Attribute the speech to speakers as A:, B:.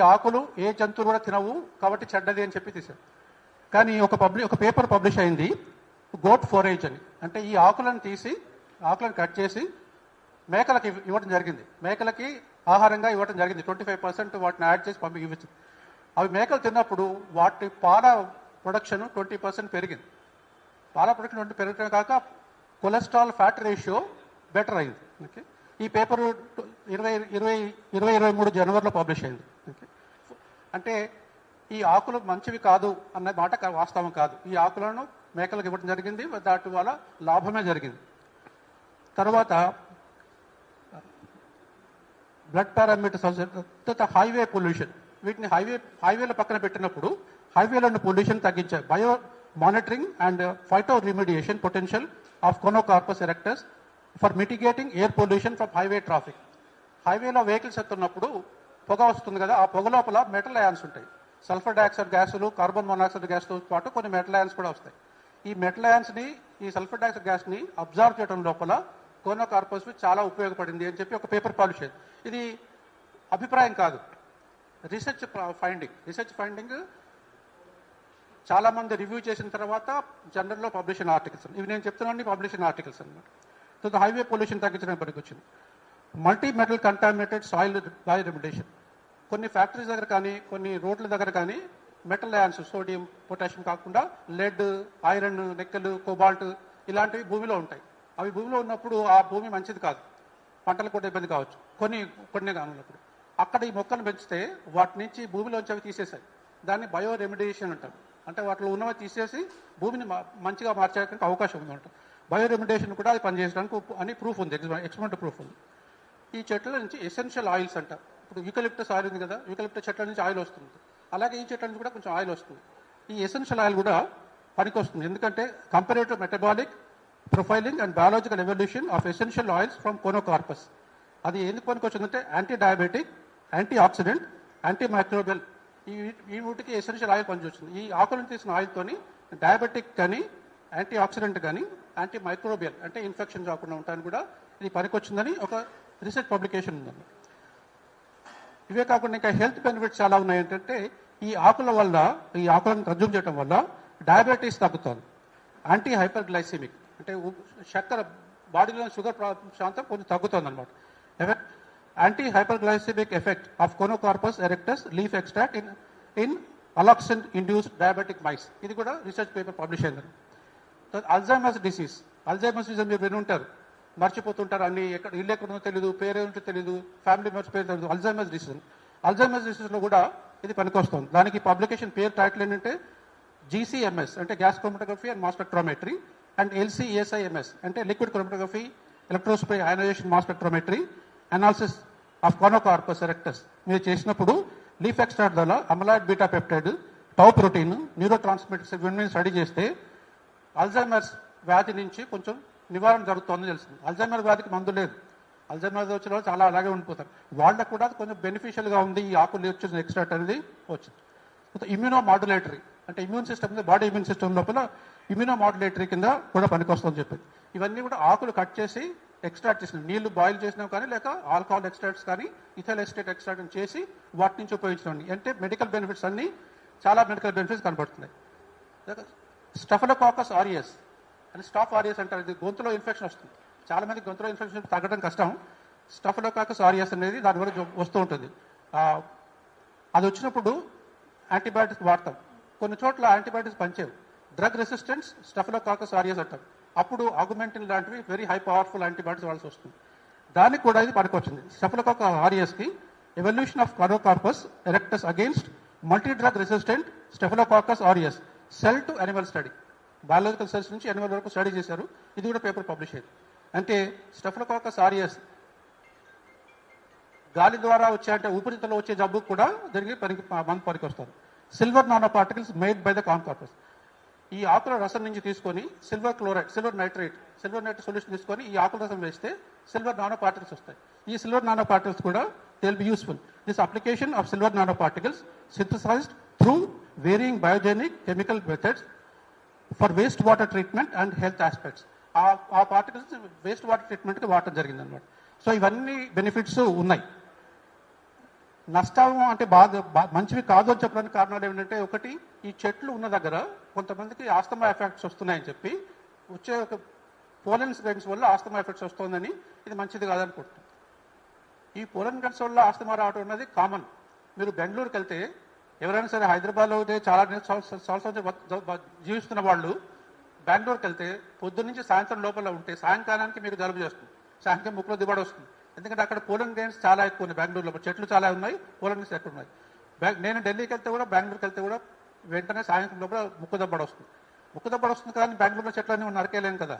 A: ఆకులు ఏ జంతువులు కూడా తినవు కాబట్టి చెడ్డది అని చెప్పి తీశారు. కానీ ఒక పబ్లిక్ ఒక పేపర్ పబ్లిష్ అయింది గోట్ ఫోరేజ్ అని. అంటే ఈ ఆకులను తీసి ఆకులను కట్ చేసి మేకలకి ఇవ్వడం జరిగింది. మేకలకి ఆహారంగా ఇవ్వడం జరిగింది. ట్వంటీ ఫైవ్ పర్సెంట్ వాటిని యాడ్ చేసి పంపి ఇవ్వచ్చు. అవి మేకలు తిన్నప్పుడు వాటి పాల ప్రొడక్షన్ ట్వంటీ పర్సెంట్ పెరిగింది. పాల ప్రొడక్షన్ ట్వంటీ పెరగడం కాక కొలెస్ట్రాల్ ఫ్యాట్ రేషియో బెటర్ అయింది. ఓకే. ఈ పేపర్ ఇరవై ఇరవై ఇరవై ఇరవై మూడు జనవరిలో పబ్లిష్ అయింది. ఓకే. అంటే ఈ ఆకులు మంచివి కాదు అన్న మాట వాస్తవం కాదు. ఈ ఆకులను మేకలకు ఇవ్వడం జరిగింది దాటి వల్ల లాభమే జరిగింది. తర్వాత బ్లడ్ పారామీటర్స్ తర్వాత హైవే పొల్యూషన్. వీటిని హైవే హైవేల పక్కన పెట్టినప్పుడు హైవేలను పొల్యూషన్ తగ్గించే bio monitoring and phyto remediation potential of conocarpus erectus for mitigating air pollution from highway traffic. హైవేలో వెహికల్స్ ఎత్తున్నప్పుడు పొగ వస్తుంది కదా ఆ పొగ లోపల మెటల్ అయాన్స్ ఉంటాయి. సల్ఫర్ డైఆక్సైడ్ గ్యాసులు కార్బన్ మోనాక్సైడ్ గ్యాస్తో పాటు కొన్ని మెటల్ అయాన్స్ కూడా వస్తాయి. ఈ మెటల్ అయాన్స్ని ఈ సల్ఫర్ డైఆక్సైడ్ గ్యాస్ని అబ్జర్వ్ చేయడం లోపల కోనో కోనోకార్పస్ చాలా ఉపయోగపడింది అని చెప్పి ఒక పేపర్ పాలిష్ అయింది ఇది అభిప్రాయం కాదు. రీసెర్చ్ ఫైండింగ్ రీసెర్చ్ ఫైండింగ్ చాలా మంది రివ్యూ చేసిన తర్వాత జనరల్లో పబ్లిషన్ ఆర్టికల్స్ ఇవి నేను చెప్తున్నాను పబ్లిషన్ ఆర్టికల్స్ అనమాట సో హైవే పొల్యూషన్ తగ్గించడానికి పనికి వచ్చింది multi metal contaminated soil by remediation కొన్ని ఫ్యాక్టరీస్ దగ్గర కానీ కొన్ని రోడ్ల దగ్గర కానీ మెటల్ అయాన్స్ సోడియం పొటాషియం కాకుండా లెడ్ ఐరన్ నెక్కలు కోబాల్ట్ ఇలాంటివి భూమిలో ఉంటాయి. అవి భూమిలో ఉన్నప్పుడు ఆ భూమి మంచిది కాదు. పంటలు కూడా ఇబ్బంది కావచ్చు. కొన్ని కొన్ని కానున్నప్పుడు. అక్కడ ఈ మొక్కలు పెంచితే వాటి నుంచి భూమిలోంచి అవి తీసేసాయి దాన్ని బయో రెమిడియేషన్ అంటారు. అంటే వాటిలో ఉన్నవి తీసేసి భూమిని మంచిగా మార్చడానికి అవకాశం ఉంది అంట బయో రెమిడియేషన్ కూడా అది పనిచేయడానికి అని ప్రూఫ్ ఉంది. ఎక్స్పెరిమెంట్ ప్రూఫ్ ఉంది. ఈ చెట్ల నుంచి ఎసెన్షియల్ ఆయిల్స్ అంటారు. ఇప్పుడు యూకలిప్టస్ ఆయిల్ ఉంది కదా యూకలిప్టస్ చెట్ల నుంచి ఆయిల్ వస్తుంది. అలాగే ఈ చెట్ల నుంచి కూడా కొంచెం ఆయిల్ వస్తుంది. ఈ ఎసెన్షియల్ ఆయిల్ కూడా పనికి వస్తుంది ఎందుకంటే comparative metabolic profiling and biological evaluation of essential oils from conocarpus అది ఎందుకు పనికి వచ్చిందంటే anti diabetic anti oxidant anti microbial ఈ ఈ వీటికి ఎసెన్షియల్ ఆయిల్ పనిచేస్తుంది. ఈ ఆకులను తీసిన ఆయిల్తోని డయాబెటిక్ కానీ యాంటీ ఆక్సిడెంట్ కానీ యాంటీ మైక్రోబియల్ అంటే ఇన్ఫెక్షన్ రాకుండా ఉండడానికి కూడా ఇది పనికొచ్చిందని ఒక రీసెర్చ్ పబ్లికేషన్ ఉందన్నమాట. ఇవే కాకుండా ఇంకా హెల్త్ బెనిఫిట్స్ చాలా ఉన్నాయి ఏంటంటే ఈ ఆకుల వల్ల ఈ ఆకులను కన్జ్యూమ్ చేయడం వల్ల డయాబెటీస్ తగ్గుతుంది. యాంటీ హైపర్ గ్లైసిమిక్ అంటే చక్కెర బాడీలో షుగర్ ప్రా- శాతం కొంచెం తగ్గుతుంది అనమాట effect anti hyper glycaemic effect of conocarpus erectus leaf extract in in alloxan induced diabetic mice ఇది కూడా రీసెర్చ్ పేపర్ పబ్లిష్ అయింది. అల్జైమర్స్ డిసీజ్ అల్జైమర్స్ డిసీజ్ మీరు విని ఉంటారు. మర్చిపోతుంటారు. అన్ని ఎక్కడ ఇల్లు ఎక్కడ ఉందో తెలియదు పేరు ఏంటో తెలియదు ఫ్యామిలీ మెంబర్స్ పేరు తెలియదు అల్జైమర్స్ డిసీజ్ అల్జైమర్స్ డిసీజ్లో కూడా ఇది పనికొస్తుంది. దానికి పబ్లికేషన్ పేరు టైటిల్ ఏంటంటే జీసీఎంఎస్ అంటే gas chromatography and mass spectrometry and LCESIMS అంటే liquid chromatography electrospray ionisation mass spectrometry analysis of Conocarpus erectus మీరు చేసినప్పుడు లీఫ్ ఎక్స్ట్రాక్ట్ ద్వారా amyloid beta peptide tau protein neuro transmitters ఇవన్నీ స్టడీ చేస్తే అల్జైమర్స్ వ్యాధి నుంచి కొంచెం నివారణ జరుగుతుందని తెలుస్తుంది. అల్జైమర్ వ్యాధికి మందు లేదు. అల్జైమర్ వచ్చిన వాళ్ళు చాలా అలాగే ఉండిపోతారు. వాళ్ళకు కూడా కొంచెం బెనిఫిషియల్గా ఉంది ఈ ఆకులు వచ్చిన ఎక్స్ట్రాక్ట్ అనేది వచ్చింది. ఇమ్యూనో మాడ్యులేటరీ అంటే immune system body immune system లోపల ఇమ్యూనో మాడ్యులేటరీ కింద కూడా పనికొస్తుందని చెప్పింది. ఇవన్నీ కూడా ఆకులు కట్ చేసి ఎక్స్ట్రాక్ట్ చేసిన. నీళ్ళు బాయిల్ చేసినాం కానీ లేక ఆల్కహాల్ ఎక్స్ట్రాక్ట్స్ కానీ ఇథైల్ ఎస్టేట్ ఎక్స్ట్రాక్ట్ చేసి వాటి నుంచి ఉపయోగించడం అంటే మెడికల్ బెనిఫిట్స్ అన్ని చాలా మెడికల్ బెనిఫిట్స్ కనబడుతున్నాయి. స్టఫలకాకస్ ఆరియస్ అని స్టాఫ్ ఆరియస్ అంటారు. ఇది గొంతులో ఇన్ఫెక్షన్ వస్తుంది. చాలా మంది గొంతులో ఇన్ఫెక్షన్ తగ్గడం కష్టం. స్టఫలోకాకస్ ఆరియస్ అనేది దాని వల్ల వస్తూ ఉంటుంది. అది వచ్చినప్పుడు యాంటీబయాటిక్స్ వాడతాం. కొన్ని చోట్ల యాంటీబయాటిక్స్ పనిచేయవు. డ్రగ్ రెసిస్టెన్స్ స్టఫలోకాకస్ ఆరియస్ అంటారు అప్పుడు ఆగుమెంటిన్ లాంటివి వెరీ హై పవర్ఫుల్ యాంటీబయాటిక్స్ వాడాల్సి వస్తుంది. దానికి కూడా ఇది పనికొచ్చింది. స్టఫలోకాక ఆరియస్కి evolution of carpus erectus against multi drug resistant staphylococcus aureus cell to animal study biological cells నుంచి అనిమల్ వరకు స్టడీ చేశారు. ఇది కూడా పేపర్ పబ్లిష్ అయింది అంటే స్టెఫలోకాకస్ ఆరియస్ గాలి ద్వారా వచ్చే అంటే ఊపిరితిత్తులో వచ్చే జబ్బు కూడా దీనికి పనికి మందు పనికి వస్తారు silver nano particles made by the conocarpus ఈ ఆకుల రసం నుంచి తీసుకొని silver chloride silver nitrate silver nitrate solution తీసుకొని ఈ ఆకుల రసం వేస్తే సిల్వర్ నానో పార్టికల్స్ వస్తాయి. ఈ సిల్వర్ నానో పార్టికల్స్ కూడా they be useful this application of silver nano particles synthesized through varying biogenic chemical methods for waste water treatment and health aspects ఆ ఆ పార్టికల్స్ వేస్ట్ వాటర్ ట్రీట్మెంట్కి వాడటం జరిగింది అనమాట so ఇవన్నీ బెనిఫిట్స్ ఉన్నాయి. నష్టం అంటే బాధ బా- మంచివి కాదు అని చెప్పడానికి కారణాలు ఏమిటంటే ఒకటి ఈ చెట్లు ఉన్న దగ్గర కొంతమందికి ఆస్తమా ఎఫెక్ట్స్ వస్తున్నాయని చెప్పి వచ్చే ఒక పోలెన్స్ గన్స్ వల్ల ఆస్తమా ఎఫెక్ట్స్ వస్తుందని ఇది మంచిది కాదనుకుంటుంది ఈ పోలన్ గన్స్ వల్ల ఆస్తమా రావడం అనేది కామన్. మీరు బెంగళూరుకి వెళ్తే ఎవరైనా సరే హైదరాబాద్లో అయితే చాలా సంవత్సరం జీవిస్తున్న వాళ్ళు బెంగళూరుకి వెళ్తే పొద్దున్న నుంచి సాయంత్రం లోపల ఉంటే సాయంకాలానికి మీకు జలుబు చేస్తుంది. సాయంత్రం ముక్కులో దిబ్బడి వస్తుంది. ఎందుకంటే అక్కడ పోలింగ్ గ్రెయిన్స్ చాలా ఎక్కువ ఉన్నాయి బెంగళూరులో. చెట్లు చాలా ఉన్నాయి పోలింగ్ గ్రెయిన్స్ ఎక్కువ ఉన్నాయి. నేను ఢిల్లీకి వెళ్తే కూడా బెంగళూరుకి వెళ్తే కూడా వెంటనే సాయంత్రం లోపల ముక్కు దబ్బడి వస్తుంది. ముక్కు దబ్బడి వస్తుంది కానీ బెంగళూరులో చెట్లన్నీ నరకేయలేము కదా.